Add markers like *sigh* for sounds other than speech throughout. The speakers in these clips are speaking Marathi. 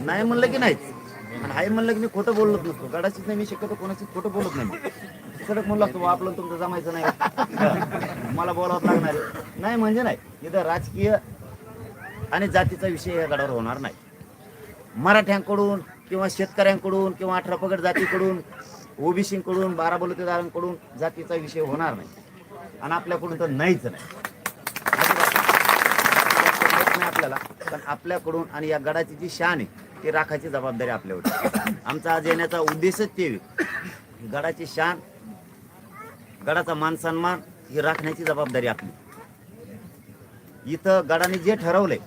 नाही म्हणलं की नाहीच. आणि हाय म्हणलं की मी खोटं बोलत नसतो. गडाचीच नाही मी शक्यतो कोणाशीच खोटं बोलत नाही. सडक म्हणलं असतो आपलं तुमचं जमायचं नाही. मला बोलावं लागणार नाही म्हणजे नाही. इथं राजकीय आणि जातीचा विषय या गडावर होणार नाही. मराठ्यांकडून किंवा शेतकऱ्यांकडून किंवा अठरा पगड जातीकडून ओबीसीकडून बारा बलुतेदारांकडून जातीचा विषय होणार नाही. आणि आपल्याकडून तर नाहीच नाही अजिबात पण आपल्याकडून आणि या गडाची जी शान आहे ती राखायची जबाबदारी आपल्यावर आमचा आज येण्याचा उद्देशच ते गडाची शान गडाचा मान सन्मान ही राखण्याची जबाबदारी आपली. इथं गडाने जे ठरवलंय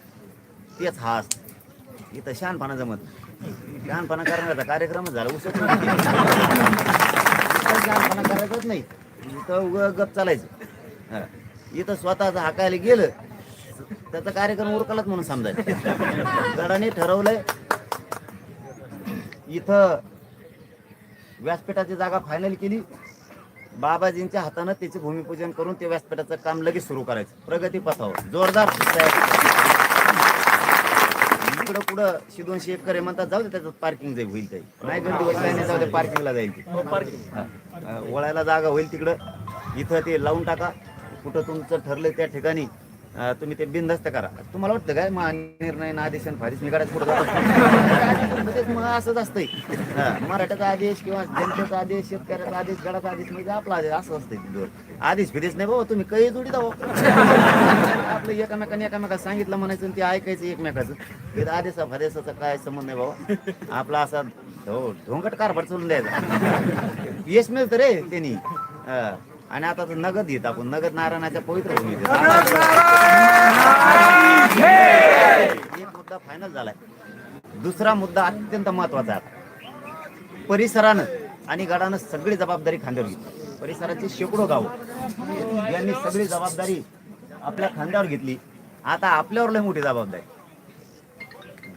तेच हा असतं. इथं शहाणपणा जमत शहाणपणा करण्याचा कार्यक्रमच झाला उसत शहाणपणा करायचंच नाही. इथं उग गप चालायचं. इथं स्वतःच हाकायला गेलं त्याचा कार्यक्रम उरकलाच म्हणून समजायचं. गडाने ठरवलंय इथं व्यासपीठाची जागा फायनल केली. बाबाजींच्या हातानं त्याचे भूमिपूजन करून ते व्यासपीठाचं काम लगेच सुरू करायचं. प्रगती पथावर. जोरदार इकडं पुढं शिदोनशे एकर म्हणतात जाऊ दे त्याचं पार्किंग जाईल होईल काही नाही गर्दी जाऊ दे पार्किंगला जाईल ती. हा. वळायला जागा होईल तिकडं. इथं ते लावून टाका. कुठं तुमचं ठरलं त्या ठिकाणी. तुम्ही ते बिनधस्त करा. तुम्हाला वाटतं काय? मग निर्णय ना आदेश आणि फारीच निघायचं पुढे जातो. म्हणजे मग असंच असतंय. मराठ्याचा आदेश किंवा जनतेचा आदेश शेतकऱ्याचा आदेश गडाचा आदेश म्हणजे आपला आदेश असं असतंय तिथं. आदेश फिदेश नाही बाबा तुम्ही काही जोडी दावा आपलं एकामेकाने एकामेका सांगितलं म्हणायचं ते ऐकायचं एकमेकाचं. तिथं आदेशा फदेशाचा काय संबंध नाही बाबा आपला असा हो ढोंगट कारभार चालून द्यायचा. यश मिळतं रे त्यांनी. हा. आणि आता तर नगद घेत आपण नगद नारायणाच्या पवित्र भूमीत एक मुद्दा फायनल झालाय. दुसरा मुद्दा अत्यंत महत्त्वाचा आहे. परिसरानं आणि गडानं सगळी जबाबदारी खांद्यावर घेतली. परिसराची शेकडो गावं यांनी सगळी जबाबदारी आपल्या खांद्यावर घेतली. आता आपल्यावर लय मोठी जबाबदारी.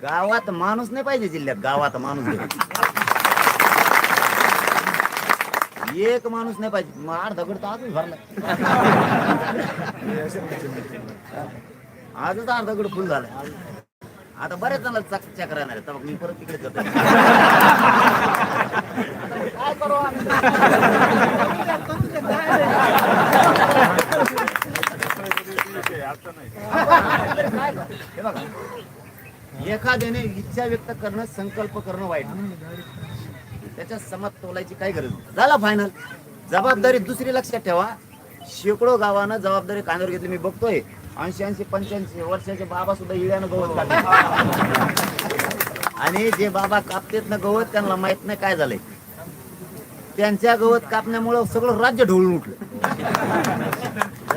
गावात माणूस नाही पाहिजे जिल्ह्यात गावात माणूस. एक माणूस नाही पाहिजे मग अर्धा दगड तर आजच भरला आजच अर्धा दगड फुल झालाय आता बऱ्याच जणांना चक चक्र येणार आहे. तर मग मी परत तिकडे जातो *laughs* काय करू? हे बघा एखाद्याने इच्छा व्यक्त करणं संकल्प करणं वाईट. त्याच्या समात तोलायची काय गरज नाही. झाला फायनल जबाबदारी दुसरी लक्षात ठेवा. शेकडो गावानं जबाबदारी कांद्यावर घेतली. मी बघतोय. ऐंशी ऐंशी पंच्याऐंशी वर्षाचे बाबा सुद्धा इळ्यानं गवत काढले. आणि जे बाबा कापतेत ना गवत त्यांना माहीत नाही काय झालंय. त्यांच्या गवत कापण्यामुळं सगळं राज्य ढवळून उठलं.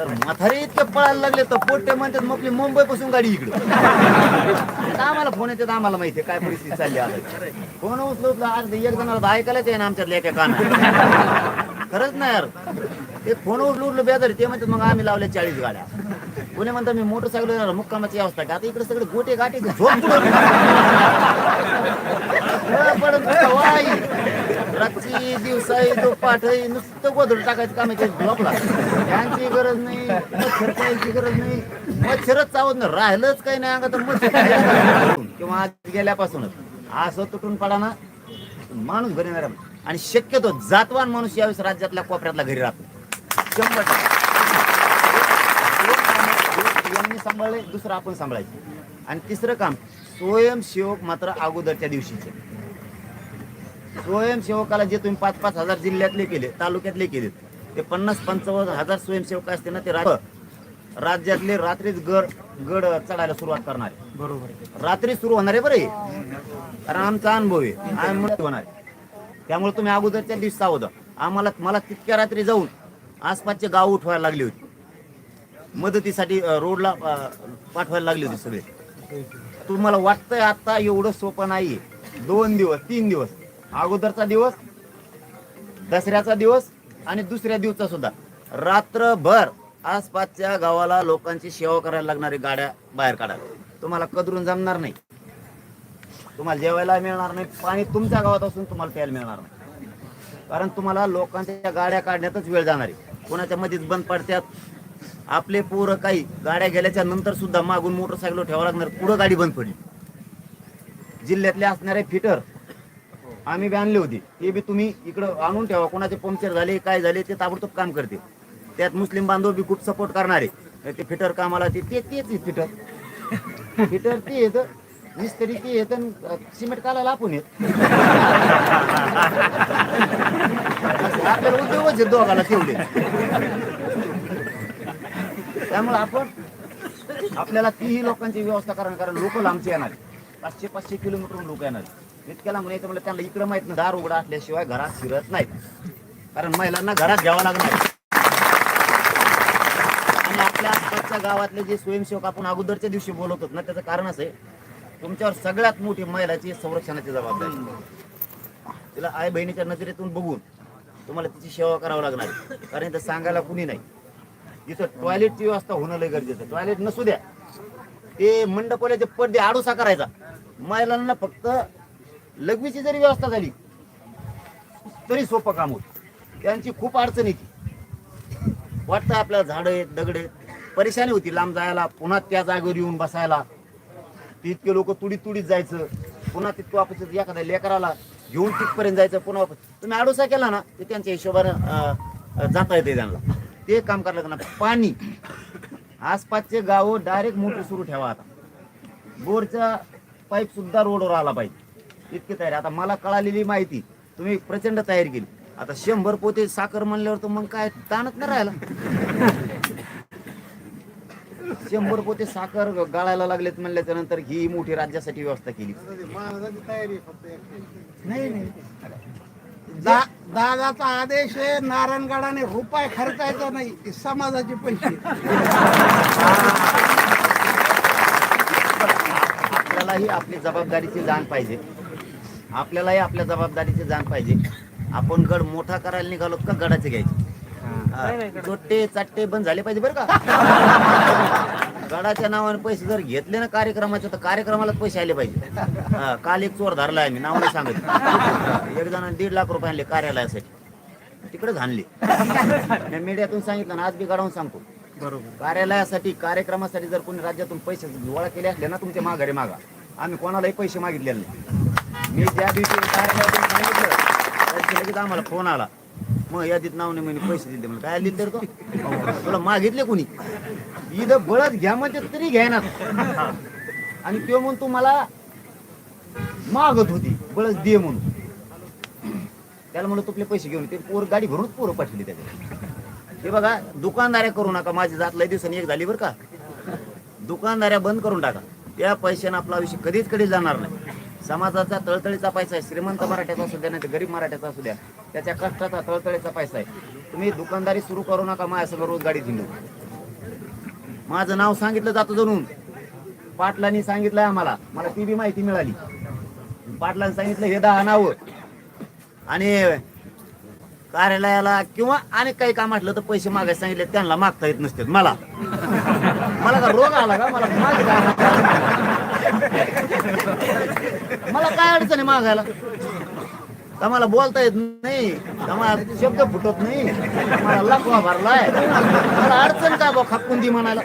जर म्हातारे इतके पळायला लागले तर पोट्टे म्हणतात मग मुंबई पासून गाडी इकडे. आम्हाला फोन येतात आम्हाला माहिती आहे काय परिस्थिती चालली आता. फोन उचलत उचलत आज एक जणाला ऐकायलाच आहे ना आमच्यातल्या एका काना. खरंच नाही यार. ते फोन उचलू उचलू बेजार ते म्हणतात मग आम्ही लावले चाळीस गाड्या. कोणी म्हणतात मी मोटरसायकल येणार मुक्कामाची अवस्था का आता इकडे सगळे गोटे गाठी झोप रात्री दिवसाई दुपाठही नुसतं गोधड टाकायचं काम आहे ब्लॉकला झोपला त्यांची गरज नाही मच्छर पाहायची गरज नाही मच्छरच चावत नाही राहिलंच काही नाही अंगात मच्छर किंवा आज गेल्यापासूनच असं तुटून पडा ना माणूस घरी नाही आणि शक्यतो जातवान माणूस यावेळेस राज्यातल्या कोपऱ्यातला घरी राहतो शंभर यांनी सांभाळले दुसरं आपण सांभाळायचं आणि तिसरं काम स्वयंसेवक मात्र अगोदरच्या दिवशीचे स्वयंसेवकाला जे तुम्ही पाच पाच हजार जिल्ह्यातले केले तालुक्यातले केले ते पन्नास पंचावन्न हजार स्वयंसेवक असते ना ते राज्यातले रात्रीच गड गड चढायला सुरुवात करणार आहे. बरोबर रात्री सुरू होणार आहे बरं हे. कारण आमचा अनुभव आहे आम्ही होणार. त्यामुळे तुम्ही अगोदरच्या दिवशी सावध. आम्हाला मला तितक्या रात्री जाऊन आसपासचे गाव उठवायला लागली होती मदतीसाठी रोडला पाठवायला लागली होती सगळे तुम्हाला वाटतंय आता एवढं सोपं नाही दोन दिवस तीन दिवस अगोदरचा दिवस दसऱ्याचा दिवस आणि दुसऱ्या दिवसा सुद्धा. रात्रभर आसपासच्या गावाला लोकांची सेवा करायला लागणारी गाड्या बाहेर काढायला. तुम्हाला कदरून जमणार नाही. तुम्हाला जेवायला मिळणार नाही. पाणी तुमच्या गावात असून तुम्हाला प्यायला मिळणार नाही. कारण तुम्हाला लोकांच्या गाड्या काढण्यातच वेळ जाणार आहे. कोणाच्या मध्येच बंद पडत्यात. आपले पोरं काही गाड्या गेल्याच्यानंतर सुद्धा मागून मोटरसायकल ठेवावं लागणार. पुढं गाडी बंद पडली. जिल्ह्यातले असणारे फिटर आम्ही बी आणले होते. ते बी तुम्ही इकडं आणून ठेवा. कोणाचे पंक्चर झाले काय झाले ते ताबडतोब काम करते. त्यात मुस्लिम बांधव बी खूप सपोर्ट करणारे. ते फिटर कामाला ते ते तेच फिटर. फिटर ते येत मिस्त्री ते येत सिमेंट कालायला आपण येत आपल्याला उद्योगच येत दोघाला तेवढे. त्यामुळे आपण आपल्याला तीही लोकांची व्यवस्था करणार कारण लोक लांबचे येणार. पाचशे पाचशे किलोमीटर लोक येणार. इतक्या लांबून तर म्हणलं त्यांना इकडं माहीत नाही दार उघडा असल्याशिवाय घरात शिरत नाहीत. कारण महिलांना घरात घ्यावं लागणार. आणि आपल्या आसपासच्या गावातले जे स्वयंसेवक आपण अगोदरच्या दिवशी बोलत होतो ना त्याचं कारण असं आहे तुमच्यावर सगळ्यात मोठी महिलाची संरक्षणाची जबाबदारी तिला आई बहिणीच्या नजरेतून बघून तुम्हाला तिची सेवा करावी लागणार कारण इथं सांगायला कुणी नाही. इथं टॉयलेटची व्यवस्था होणं लय गरजेचं टॉयलेट नसू द्या. ते मंडपवाल्याचे पडदे आडोसा करायचा. महिलांना फक्त लघवीची जरी व्यवस्था झाली तरी सोपं काम होत. त्यांची खूप अडचण येते. वाटतं आपल्याला झाडं आहेत दगड आहेत. परेशानी होती लांब जायला पुन्हा त्या जागेवर येऊन बसायला. ते इतके लोक तुडीत तुडीत जायचं. पुन्हा तितकं वापस एखाद्या लेकराला घेऊन तिथपर्यंत जायचं पुन्हा वापस. तुम्ही आडोसा केला ना ते त्यांच्या हिशोबानं जाता येते त्यांना. ते काम करायला ना पाणी. आसपासचे गावं डायरेक्ट मोटर सुरू ठेवा आता. बोरचा पाईप सुद्धा रोडवर आला पाहिजे. इतकी तयारी आता मला कळालेली माहिती तुम्ही प्रचंड तयारी केली. आता शंभर पोते साखर म्हणल्यावर तर मग काय ताणत नाही राहिला शंभर पोते साखर गाळायला लागलेत म्हणल्याच्या नंतर ही मोठी राज्यासाठी व्यवस्था केली. नाही दादाचा आदेश आहे नारायणगडाने रुपये खर्चायचा नाही समाजाचे पैसे. आपल्यालाही आपली जबाबदारीची जाण पाहिजे. आपल्यालाही आपल्या जबाबदारीची जाण पाहिजे. आपण गड मोठा करायला निघालो का गडाचे घ्यायचे? हा. चोट्टे चाट्टे बंद झाले पाहिजे बरं का? *laughs* गडाच्या नावाने पैसे जर घेतले ना कार्यक्रमाचे तर कार्यक्रमालाच पैसे आले पाहिजे. हा, काल एक चोर धरलाय मी नाव नाही सांगत. *laughs* एक जण दीड लाख रुपये आणले कार्यालयासाठी. तिकडेच आणले मी मीडियातून सांगितलं ना आज बी गडावून सांगतो. बरोबर. कार्यालयासाठी कार्यक्रमासाठी जर कोणी राज्यातून पैसे गोळा केले असले ना तुमच्या माघारी मागा आम्ही कोणालाही पैसे मागितलेले नाही. मी ज्या दिवशी कार्यालयातून सांगितलं त्या दिवशी लगेच आम्हाला फोन आला. मग यादीत नाव नाही म्हणे पैसे दिले म्हणजे काय दिले तर तो? तुला मागितले कोणी? इथं बळत घ्या म्हणजे तरी घ्यायना आणि तो म्हणून मला मागत होती बळच दे म्हणून. त्याला म्हणलं तुपले पैसे घेऊन ते पोर गाडी भरूनच पोरं पाठवली त्याच्या हे बघा दुकानदाऱ्या करू नका. माझी जात लय दिवसांनी एक झाली बरं का. दुकानदाऱ्या बंद करून टाका. त्या पैशाने आपला विषय कधीच कधी जाणार नाही. समाजाचा तळतळीचा पैसा आहे. श्रीमंत मराठ्याचा असू द्या नाही गरीब मराठ्याचा असू द्या. त्याच्या कष्टाचा तळतळीचा पैसा आहे. तुम्ही दुकानदारी सुरू करू नका माझ्या सगळं रोज गाडी माझं नाव सांगितलं जातं जणून. पाटलांनी सांगितलं आम्हाला. मला ती बी माहिती मिळाली. पाटलांनी सांगितलं हे दहा नावं. आणि कार्यालयाला किंवा अनेक काही काम म्हटलं तर पैसे मागायला सांगितले त्यांना मागता येत नसते मला. मला का रोग आला का? मला मला काय अडचण आहे मागायला? आम्हाला बोलता येत नाही. आम्हाला शब्द फुटत नाही. मला लकवा भरलाय. मला अडचण का बा खापून दी म्हणायला?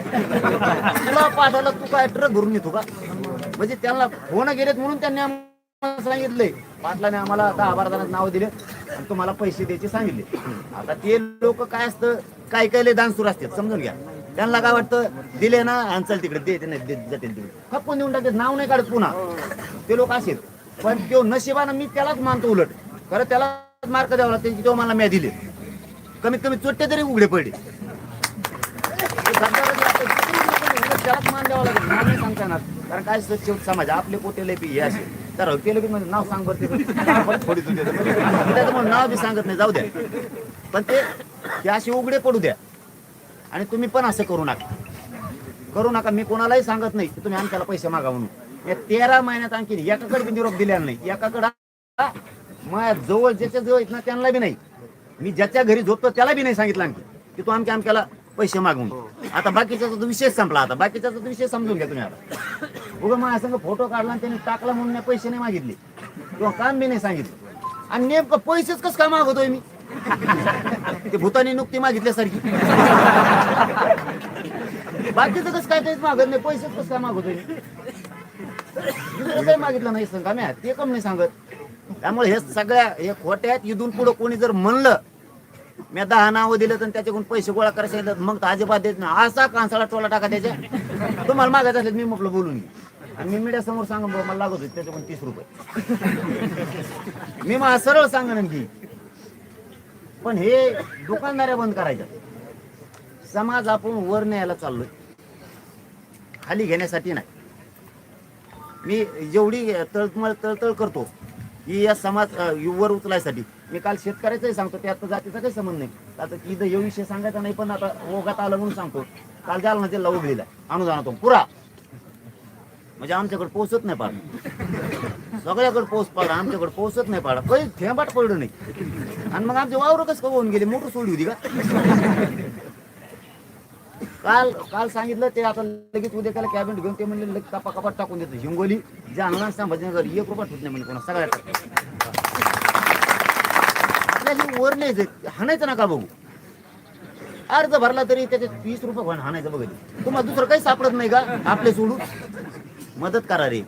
तुला पाठवलं तू काय ट्रक भरून येतो का? म्हणजे त्यांना फोन गेलेत म्हणून त्यांनी आम्हाला सांगितलंय पाटलाने आम्हाला दहा बारा जणांचं नाव दिले आणि तुम्हाला पैसे द्यायचे सांगितले. आता ते लोक काय असतं? काय काय लय दान सुरू असतात. समजून घ्या. त्यांना काय वाटतं? दिले ना आणि तिकडे देते नाही देत जाते तिकडे खप्पून देऊन टाकते नाव नाही काढत पुन्हा. ते लोक असेल पण तो नशिबानं मी त्यालाच मानतो उलट. खरं त्याला मार्क द्यावा लागते की तो मला म्या दिले. कमीत कमी चोट्टे तरी उघडे पडले. त्यालाच मान द्यावा लागेल. नाव नाही सांगता येणार. कारण काय शेवट समाज आपले पोटे लय हे असे. तर केलं बी म्हणजे नाव सांग बरं थोडी त्याचं म्हणून नाव बी सांगत नाही जाऊ द्या. पण ते असे उघडे पडू द्या. आणि तुम्ही पण असं करू नका. करू नका मी कोणालाही सांगत नाही की तुम्ही आमच्याला पैसे मागा म्हणून. या तेरा महिन्यात आणखी एकाकडे बी निरोप दिलेला नाही. एकाकडे माझ्या जवळ ज्याच्या जवळ येत ना त्यांना बी नाही. मी ज्याच्या घरी झोपतो त्याला बी नाही सांगितलं आणखी की तू आमच्या आमच्याला पैसे मागून आता बाकीचा तो विषय संपला. आता बाकीचा तो विषय समजून घ्या तुम्ही आता. उगा माझ्या संग फोटो काढला आणि त्यांनी टाकला म्हणून मी पैसे नाही मागितले. किंवा काम बी नाही सांगितलं. आणि नेमकं पैसेच कसं काय मागवतोय मी? ते भूतानी नुकती मागितल्यासारखी. बाकीचं कसं काय तेच मागत नाही पैसेच कसं काय मागवतोय काही मागितलं नाही सांगा म्या ते कम नाही सांगत. त्यामुळे हे सगळ्या हे खोट्यात इथून पुढे कोणी जर म्हणलं मी दहा नावं दिलं तर त्याच्याकडून पैसे गोळा करायचे मग तर अजिबात देत नाही. असा कांसाळा टोला टाका त्याच्या. तुम्हाला मागत असेल मी म्हटलं बोलून आणि मी मीडिया समोर सांगा मला लागत होते त्याच्याकडून तीस रुपये. मी मला सरळ सांगणार की पण हे दुकानदाऱ्या बंद करायच्या समाज आपण वर न्यायला चाललोय. खाली घेण्यासाठी नाही. मी जेवढी तळमळ तळतळ करतो की या समाज वर उचलायसाठी. मी काल शेतकऱ्याचंही सांगतो त्यात जातीचा काही संबंध नाही. आता इथं हे विषय सांगायचा नाही पण आता ओघात आलं म्हणून सांगतो. काल जालना जिल्हा उघडलेला अनुदानातून. पुरा! म्हणजे आमच्याकडे पोहोचत नाही पाडा. सगळ्याकडे पोहोच पाडा आमच्याकडे पोहोचत नाही पाडा. काही थेंबाट पडलं नाही. आणि मग आमचे वावर कसं होऊन गेले? मोटर सोडली होती का? काल काल सांगितलं ते आता लगेच उद्या त्याला कॅबिनेट घेऊन ते म्हणले लगेच कपा कपाट टाकून देतो. हिंगोली जालना संभाजीनगर एक रुपया ठेवत नाही म्हणजे कोणा सगळ्या आपल्याला वर नाही हाणायचं नका बघू. अर्ज भरला तरी त्याच्यात वीस रुपये हाणायचं बघत तुम्हाला दुसरं काही सापडत नाही का? आपले सोडून. मदत करा रे.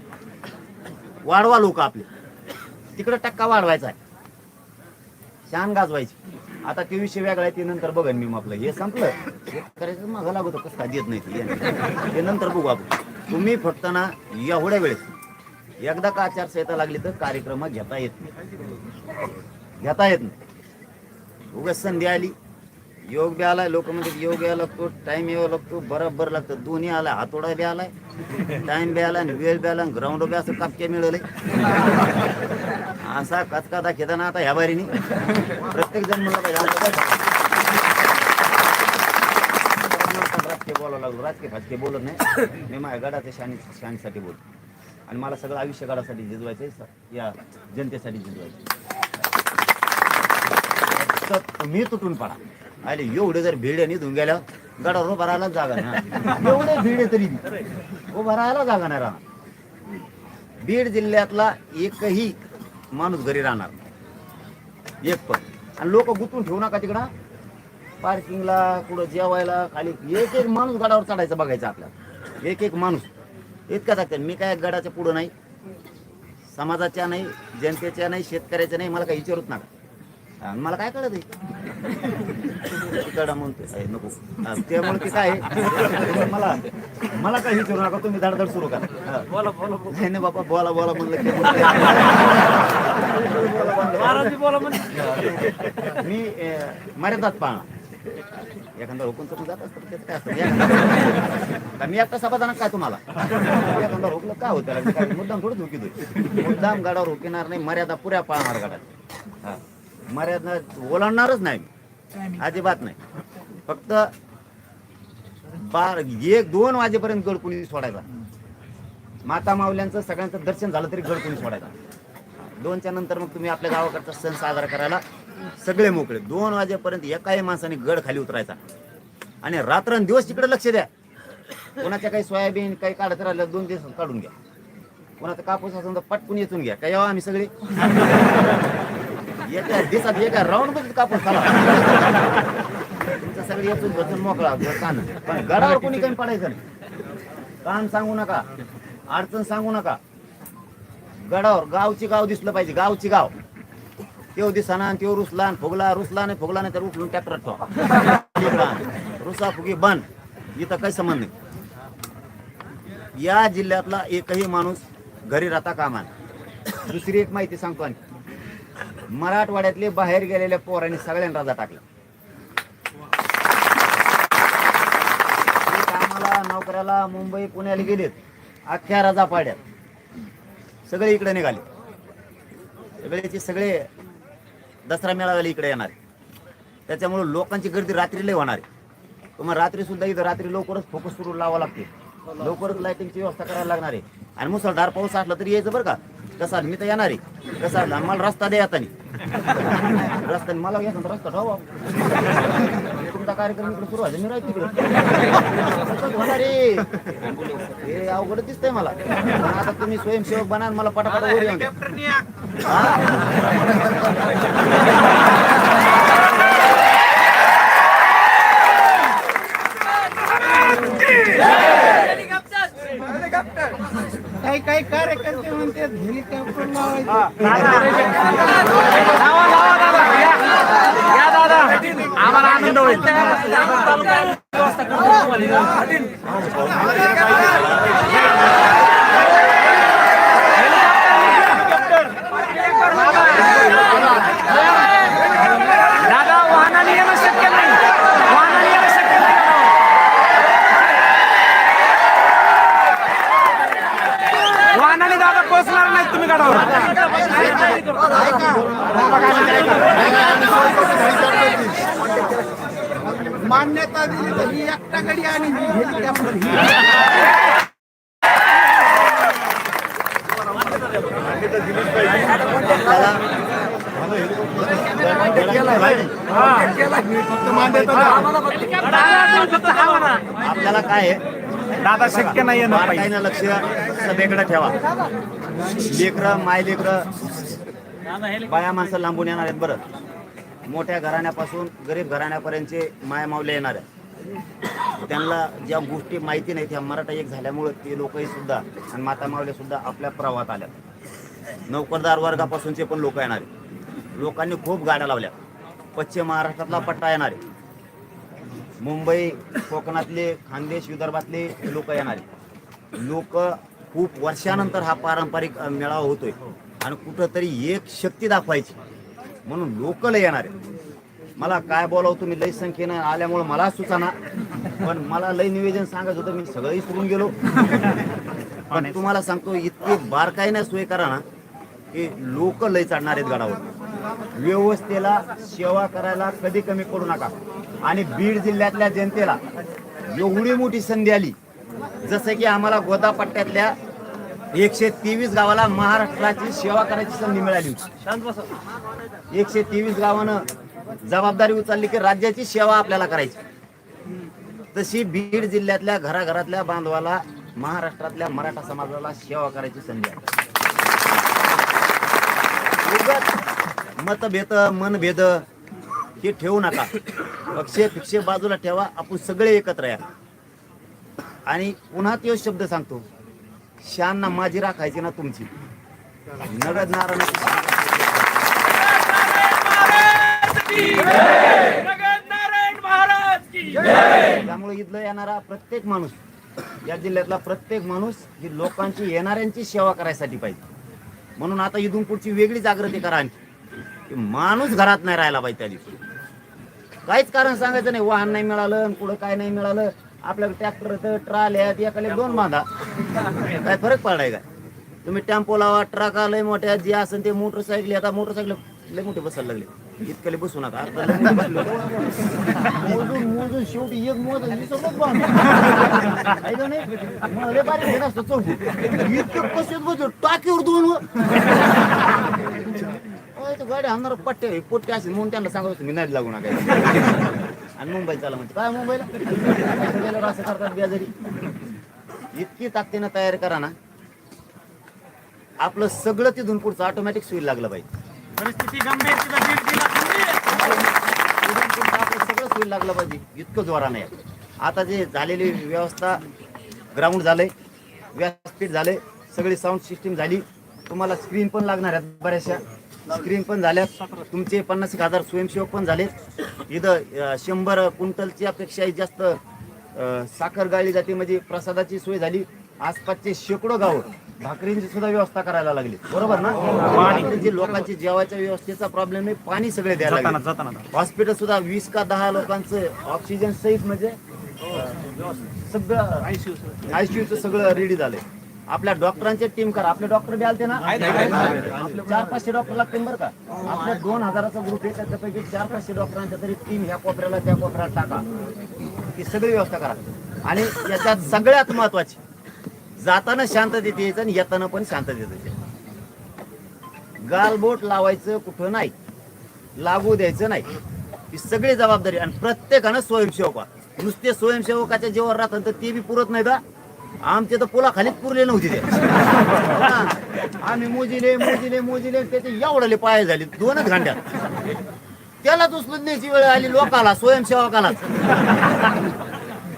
वाढवा लोक आपले. तिकडे टक्का वाढवायचा आहे. शान गाजवायची. आता ते विषय वेगळा आहे ते नंतर बघेन मी आपलं. हे संपलं. शेतकऱ्याचं मागं लागतो कसं काय देत नाही ते. ते नंतर बघू आपण. तुम्ही फक्त ना एवढ्या वेळेस एकदा का आचारसंहिता लागली तर कार्यक्रम घेता येत नाही. घेता येत नाही. उगाच संधी आली योग बी आलाय लोक म्हणतात योग यायला लागतो टाइम यावा लागतो बरोबर लागतं. दोन्ही आलाय हातोडा बी आलाय टाइम बी आलाय आणि वेळ बी आला ग्राउंड बी असं कापके मिळवलंय असा कचका दाखवता ना आता ह्या बारीने. प्रत्येक जण म्हणलं पाहिजे राजकीय बोलावं लागलो राजकीय खाजकीय बोलत नाही. मी माझ्या गडाच्या शानी शानीसाठी बोलतो. आणि मला सगळं आयुष्य गडासाठी जिजवायचं या जनतेसाठी जिजवायचं तर तुम्ही तुटून पडा. अरे एवढे जर भिड निधून गेल्या गडावर उभा राहायला जागा नाही. एवढे भीड आहे तरी उभा राहायला जागा नाही राहणार बीड जिल्ह्यातला एकही माणूस घरी राहणार एक पण. आणि लोक गुंतून ठेवू नका तिकडं. पार्किंगला कुठं जेवायला खाली. एक एक माणूस गडावर चढायचा बघायचा आपल्याला. एक एक माणूस. इतका टाकतात मी काय गडाच्या पुढं नाही. समाजाच्या नाही जनतेच्या नाही शेतकऱ्याच्या नाही मला काही विचारूच नका. आणि मला काय कळत तिकडं म्हणतो "अय, नको. त्यामुळे ते काय? आहे, मला मला काही विचारू नका तुम्ही धडधड सुरू करा. बोला बोला नाही नाही बाबा बोला बोला म्हणलं की. मी मर्यादात पाळणार. एखादा हुकूम तर जात असतं त्याचं काय असतं? का मी एकटा समाधान काय तुम्हाला? एखादा हुकलं काय होतं? काय मुद्दाम थोडं हुकी मुद्दाम गाडावर हुकिणार नाही मर्यादा पुऱ्या पाळणार गाड्यात हा. मर्यादा ओलांडणारच नाही. अजिबात नाही. फक्त बार एक दोन वाजेपर्यंत गड कुणी सोडायचा. माता माऊल्यांचं सगळ्यांचं दर्शन झालं तरी गड कुणी सोडायचा. दोनच्या नंतर मग तुम्ही आपल्या गावाकडचा सण साजरा करायला सगळे मोकळे. दोन वाजेपर्यंत एकाही माणसाने गड खाली उतरायचा. आणि रात्रंदिवस तिकडे लक्ष द्या. कोणाच्या काही सोयाबीन काही काढत राहिलं दोन दिवस काढून घ्या. कोणाचा कापूस असेल तर पटकून येचून घ्या. काय आम्ही सगळे? एका दिवसात एका राऊंडमध्ये कापूस खाला तुमचं सगळे येचून बसून मोकळा कान पण गडावर कोणी काही पडायचं नाही. काम सांगू नका अडचण सांगू नका. गडावर गावची गाव दिसलं पाहिजे गावची गाव. तेव दिसाना आणि तेव रुसला फुगला रुसला नाही फुगला नाही तर उठलून ट्रॅक्टर ठेवा. रुसा फुगी बन. इथं काही संबंध नाही. या जिल्ह्यातला एकही माणूस घरी राहता कामा दुसरी एक माहिती सांगतो आणि. मराठवाड्यातले बाहेर गेलेल्या पोरांनी सगळ्यांना राजा टाकला. कामाला नोकऱ्याला मुंबई पुण्याला गेलेत. अख्ख्या राजा पाड्यात. सगळे इकडे निघाले. सगळेचे सगळे दसरा मेळाव्याला इकडे येणार. त्याच्यामुळे लोकांची गर्दी रात्री लय होणार आहे. तुम्हाला रात्री सुद्धा इथं रात्री लवकरच फोकस सुरू लावा लागते. लवकरच लायटिंगची व्यवस्था करायला लागणार आहे. आणि मुसळधार पाऊस असला तरी यायचं बरं का? कसा मी तर येणार. आहे कसा मला रस्ता द्या आता रस्त्याने मला घ्या रस्ता ठेवा. तुमचा कार्यक्रम इकडे सुरू आहे मी राहतो तिकडे होणार. हे अवघड दिसतंय मला. आता तुम्ही स्वयंसेवक बना मला पटापट वर येऊन द्या. काही काही कार्यकर्ते म्हणते हेलिकॉप्टर लावायचे. आम्हाला आनंद होईल दादा वाहनाने येणं शक्य नाही वाहनाने येणं शक्य नाही वाहनाने दादा पोहोचणार नाहीत तुम्ही गडावर मान्यता दिली तर ही एकटा गडी आणि ही ही. आपल्याला काय आहे? दादा शक्य नाही लक्ष सभेकडे ठेवा. लेकर माय लेकर बाया माणसं लांबून येणार आहेत बरं. मोठ्या घराण्यापासून गरीब घराण्यापर्यंतचे माया माऊल्या येणार आहेत. त्यांना ज्या गोष्टी माहिती नाहीत ह्या मराठा एक झाल्यामुळं ते लोकही सुद्धा आणि माता माऊल्या सुद्धा आपल्या प्रवाहात आल्या नोकरदार वर्गापासूनचे पण लोक येणार आहेत. लोकांनी खूप गाड्या लावल्या पश्चिम महाराष्ट्रातला पट्टा येणार आहे. मुंबई कोकणातले खानदेश विदर्भातले लोक येणारे लोक खूप वर्षानंतर हा पारंपरिक मेळावा होतोय. आणि कुठंतरी एक शक्ती दाखवायची. म्हणून लोक लय येणार मला काय बोलावं तुम्ही लय संख्येनं आल्यामुळं मला सुचाना. पण मला लय निवेदन सांगत होतं मी सगळं विसरून गेलो. पण तुम्हाला सांगतो इतके बारकाईने सोय करा ना की लोक लय चढणार आहेत गडावर. व्यवस्थेला सेवा करायला कधी कमी पडू नका. आणि बीड जिल्ह्यातल्या जनतेला एवढी मोठी संधी आली. जसं की आम्हाला गोदापट्ट्यातल्या एकशे तेवीस गावाला महाराष्ट्राची सेवा करायची संधी मिळाली होती. एकशे तेवीस गावानं जबाबदारी उचलली की राज्याची सेवा आपल्याला करायची. तशी बीड जिल्ह्यातल्या घराघरातल्या बांधवाला महाराष्ट्रातल्या मराठा समाजाला सेवा करायची संधी आहे. मतभेद मनभेद हे ठेवू नका. पक्षे फिक्षे बाजूला ठेवा. आपण सगळे एकत्र या. आणि पुन्हा तो शब्द सांगतो. शान माझी राखायची ना तुमची. नगद नारायण त्यामुळे इथलं येणारा प्रत्येक माणूस या जिल्ह्यातला प्रत्येक माणूस ही लोकांची येणाऱ्यांची सेवा करायसाठी पाहिजे. म्हणून आता इथून पुढची वेगळी जागृती करा आणखी. की माणूस घरात नाही राहिला पाहिजे त्या दिवशी. काहीच कारण सांगायचं नाही वाहन नाही मिळालं कुठं काय नाही मिळालं. आपल्याकडे ट्रॅक्टर ट्राल्या एकाले दोन बांधा. काय फरक पडाय का तुम्ही टेम्पो लावा ट्रक लय मोठ्या जे असेल ते मोटरसायकल आता मोटरसायकल लय मोठे बसायला लागले. इतकले बसू नका. आता मोजून मोजून शेवटी एक मोज इतकं कसे टाकीवर दोन गाडी आणणार पट्टे पोट्टे असेल म्हणून त्यांना सांगत होतो मी नाही लागू नका आणि मुंबईत चाला म्हणते काय मुंबईला? असं करतात बेजारी इतकी ताकदीनं तयारी करा ना. आपलं सगळं तिथून पुढचं ऑटोमॅटिक सुई लागलं पाहिजे परिस्थिती गंभीर तिथं बीड जिल्हा गंभीर. तिथून पुढचं आपलं सगळं सुई लागलं पाहिजे. इतकं जोरानं आहे. आता जे झालेली व्यवस्था ग्राउंड झालंय व्यासपीठ झालंय सगळी साऊंड सिस्टीम झाली. तुम्हाला स्क्रीन पण लागणार आहेत बऱ्याचशा. स्क्रीन पण झाल्या तुमचे पन्नास एक हजार स्वयंसेवक पण झाले इथं अं, शंभर क्विंटलची अपेक्षाही जास्त. साखर गाळली जाते म्हणजे प्रसादाची सोय झाली. आसपासचे शेकडो गाव भाकरींची सुद्धा व्यवस्था करायला लागली. बरोबर ना? भाकरीची लोकांची जेवायच्या व्यवस्थेचा प्रॉब्लेम नाही पाणी सगळे द्यायला जाताना लागले. जाताना हॉस्पिटल सुद्धा वीस का दहा लोकांचं ऑक्सिजन सहित म्हणजे सगळं आयसीयूचं सगळं रेडी झालंय. आपल्या डॉक्टरांचे टीम करा. आपले डॉक्टर बी आलते ना? चार पाचशे डॉक्टर लागतील बरं का. आपल्या दोन हजाराचा ग्रुप आहे त्याच्यापैकी चार पाचशे डॉक्टरांच्या तरी टीम ह्या कोपऱ्याला त्या कोपऱ्याला टाका. ही सगळी व्यवस्था करा. आणि याच्यात सगळ्यात महत्वाची जाताना शांततेत यायचं आणि येताना पण शांततेत यायचं. गालबोट लावायचं कुठं नाही. लागू द्यायचं नाही. ही सगळी जबाबदारी आणि प्रत्येकानं स्वयंसेवक. नुसते स्वयंसेवकाच्या जेव्हा राहतात तर ते बी पुरत नाही का आमचे तर पोला खालीच पुरले नव्हते ते. हा. आम्ही मोजिले मोजिले मोजिले त्याचे एवढाले पाय झाले दोनच घंट्यात. त्यालाच उचलून न्यायची वेळ आली लोकाला स्वयंसेवकालाच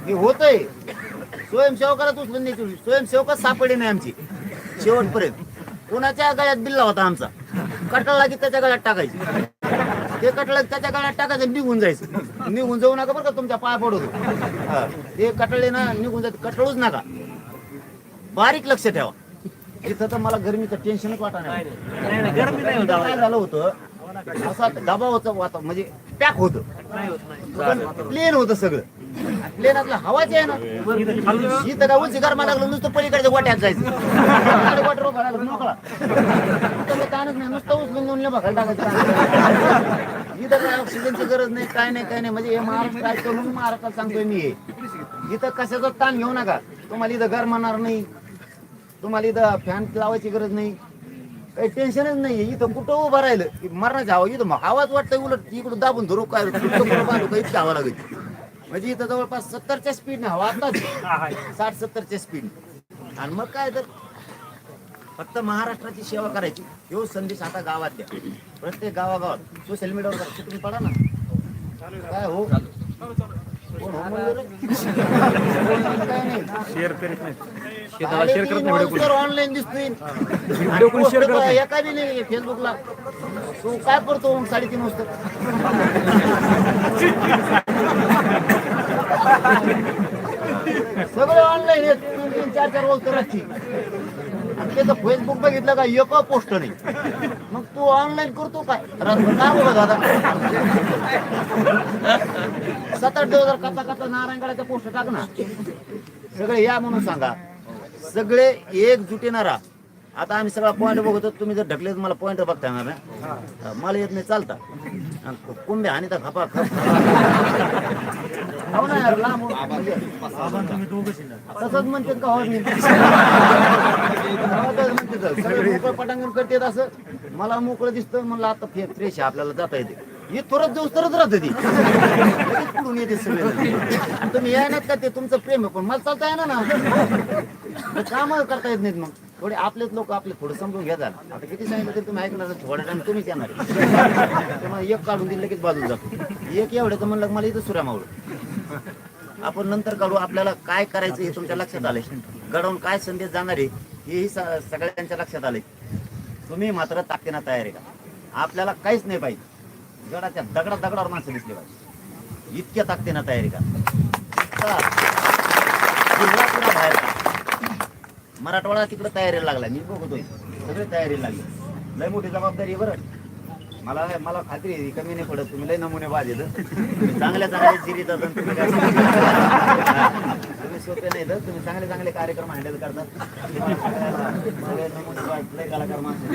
हे होतंय. स्वयंसेवकालाच उचलून न्यायची वेळ. स्वयंसेवकच सापडे नाही आमची. शेवटपर्यंत. कोणाच्या गळ्यात बिल्ला होता आमचा? कटळला की त्याच्या गळ्यात टाकायचं? ते कटळ त्याच्या गळ्यात टाकायचं आणि निघून जायचं. निघून जाऊ नका बरं का तुमच्या पाया पडतो हा. ते कटळले ना निघून जायचं. कटळूच नका. बारीक लक्ष ठेवा. इथं तर मला गरमीचं टेन्शनच वाटा नाही गरमी नाही काय झालं होतं? असा दबावाचं वाता म्हणजे पॅक होतं. प्लेन होतं सगळं. प्लेनातलं हवाच आहे ना. इथं काय उंची गरमा लागलं नुसतं पलीकडच्या गोट्यात जायचं. पलीकडे राहिला, मोकळा. ताणच नाही नुसतं उचलून नेऊन बघायला टाकायचं. इथं काय ऑक्सिजनची गरज नाही काय नाही काय नाही. म्हणजे हे महाराष्ट्र म्हणून महाराष्ट्रात सांगतोय मी हे. इथं कशाचा ताण घेऊ नका. तुम्हाला इथं गरमणार नाही. तुम्हाला इथं फॅन लावायची गरज नाही. काही टेन्शनच नाही. इथं कुठं उभं राहिलं? की मरणाची हवा इथं मग आवाज वाटतं उलट. इकडं दाबून धरू काय बांधू का इतकी हवा लागेल म्हणजे इथं जवळपास सत्तरच्या स्पीडने हवा आताच. साठ सत्तरच्या स्पीड आणि मग काय तर? फक्त महाराष्ट्राची सेवा करायची. ह्यो संदेश आता गावात द्या. प्रत्येक गावागावात. सोशल मीडियावर तुम्ही पडा ना. काय हो? शेअर करीत नाही शेताला शेअर करत नाही व्हिडिओ ऑनलाईन दिसतोय व्हिडिओ कोणी शेअर करत नाही. एका बी नाही फेसबुकला तू काय करतो मग साडेतीन वाजता? सगळं ऑनलाईन आहे तीन तीन चार चार वाजता रात्री. आणि त्याचं फेसबुक बघितलं का एक पोस्ट नाही. मग तू ऑनलाईन करतो काय? रात्र काय बोलत दादा सात आठ दिवस कथा कथा नारायणगडाचा पोस्ट टाक ना. सगळे या म्हणून सांगा. सगळे एकजुटीनं राहा. आता आम्ही सगळा पॉईंट बघतो तुम्ही जर ढकले तर मला पॉईंट बघता येणार ना मला येत नाही चालता. कुंभे आणि तर खपा हो ना यार लांब. तसंच म्हणते का हो मी? सगळे मोकळं पटांगण करते असं. मला मोकळं दिसतं म्हणलं आता फे फ्रेश आहे आपल्याला जाता येते. हे थोडं दिवस तरच राहते ती. लगेच पुढून येते सगळे. आणि तुम्ही येणार का ते तुमचं प्रेम आहे पण मला चालता येणार ना. काम करता येत नाहीत मग. थोडे आपलेच लोक आपले थोडं समजून घ्या झालं आता किती सांगितलं तरी तुम्ही ऐकणार थोड्या टाइम तुम्हीच येणार. आहे. तुम्हाला एक काढून दिलं लगेच बाजूला जातो. एक एवढं तर म्हणलं मला इथं सुऱ्या मावळ. आपण नंतर काढू आपल्याला काय करायचं हे तुमच्या लक्षात आले घडवून काय संदेश जाणार आहे हेही स- सगळ्यांच्या लक्षात आले तुम्ही मात्र ताकदीनं तयार आहे का? आपल्याला काहीच नाही पाहिजे. गडाच्या दगडा दगडावर माणसं दिसली पाहिजे. इतक्या ताकदीनं तयारी का का. मराठवाडा तिकडे तयारीला लागला मी बघतोय. सगळे तयारीला लागले. लय मोठी जबाबदारी बरं. मला मला खात्री आहे कमी नाही पडत. तुम्ही लय नमुने बाज येत चांगल्या चांगल्या जिरीत तुम्ही सोपे नाही तर तुम्ही चांगले चांगले कार्यक्रम हँडल करतात. कलाकार माणसं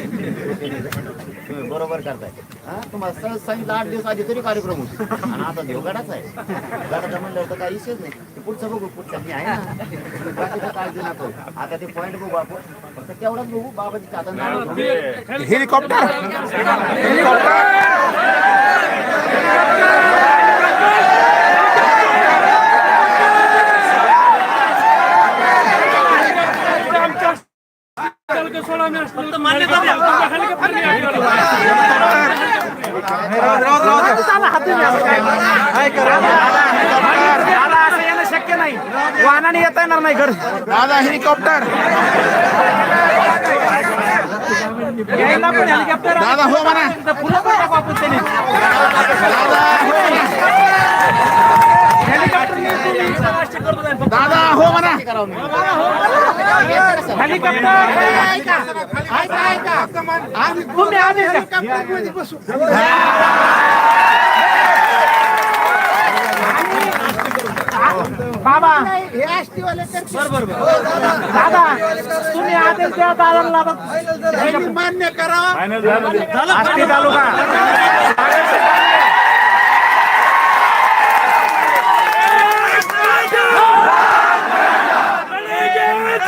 बरोबर करताय. हा तुम्हाला सहज सांगितलं आठ दिवस आधी तरी कार्यक्रम होतो. आणि आता देव गडाच आहे. गडाचा म्हणल्यावर तर काही विषयच नाही. पुढचं बघू पुढचं मी आहे ना. बाकीचं काळजी नको आता ते पॉईंट बघू आपण. फक्त तेवढंच बघू बाबाची नाव घेऊ. हेलिकॉप्टर दादा असं येणं शक्य नाही वाहनाने येता येणार नाही घर दादा हेलिकॉप्टर यायला पण हेलिकॉप्टर दादा हो म्हणा पुन्हा पण टाकू आपण त्याने दादा हो म्हणा. बाबा हे आष्टीवाले दादा तुम्ही आदेश द्या दादाला मान्य करा आष्टी तालुका तुम्ही बी बस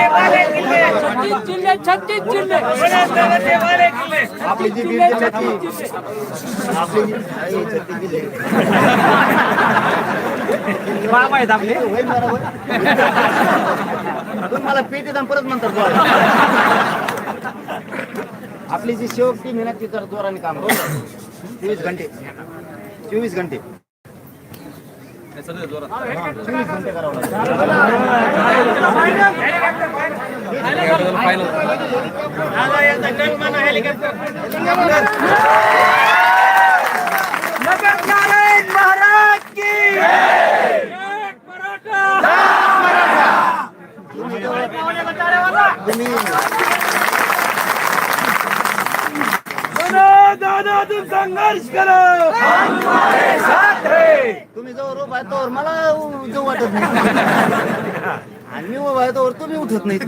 सगळे जिल्हे छत्तीस जिल्हे आपली जी आपली छत्तीस जिल्हे आहेत आपले मला पेटी दाम परत म्हणतात आपली जी शेवटी मेहनत ती तर जोराने काम करते. चोवीस घंटे. चोवीस घंटे. चोवीस घंटे करावं लागतं महाराज की तुम्ही तुम संघर्ष करो तुम्ही जवळ उभा आहे तोवर मला जो वाटत नाही. आणि मी उभा आहे तोवर तुम्ही उठत नाही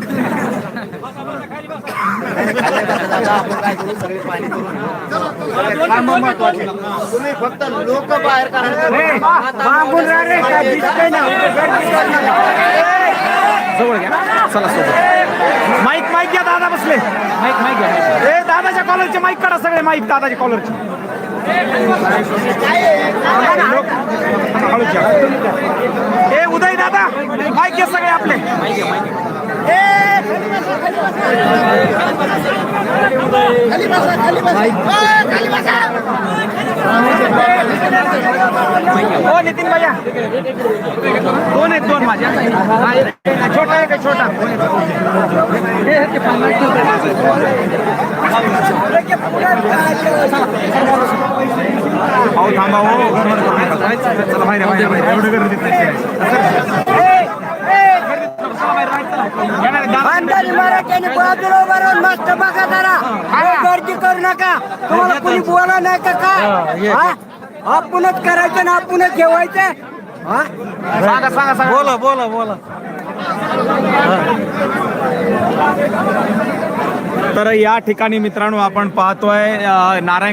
आपण काय करू सगळे पाणी करून काम महत्त्वाचे तुम्ही फक्त लोक बाहेर ना. जवळ घ्या. चला सोबत. माईक माईक घ्या दादा बसले. माईक माईक घ्या. ए दादाच्या कॉलरचे माईक काढा सगळे माईक दादाच्या कॉलरचे ए उदय दादा माईक घे सगळे आपले. खाली बसा खाली बसा अ, खाली बसा हो नितीन भैया. दोन आहेत दोन माझ्या हा, छोटा आहे का छोटा अहो थांबा हो. चला बाहेर. एवढं नाही मराठ्याने बाजूला उभा राहून मस्त बघा जरा. गर्दी करू नका. तुम्हाला कुणी बोला नाही का काय? हा? आपणच करायचं ना आपणच जेवायचं. हा? सांगा सांगा सांगा. बोला बोला बोला. तर या ठिकाणी मित्रांनो आपण पाहतोय अं, नारायण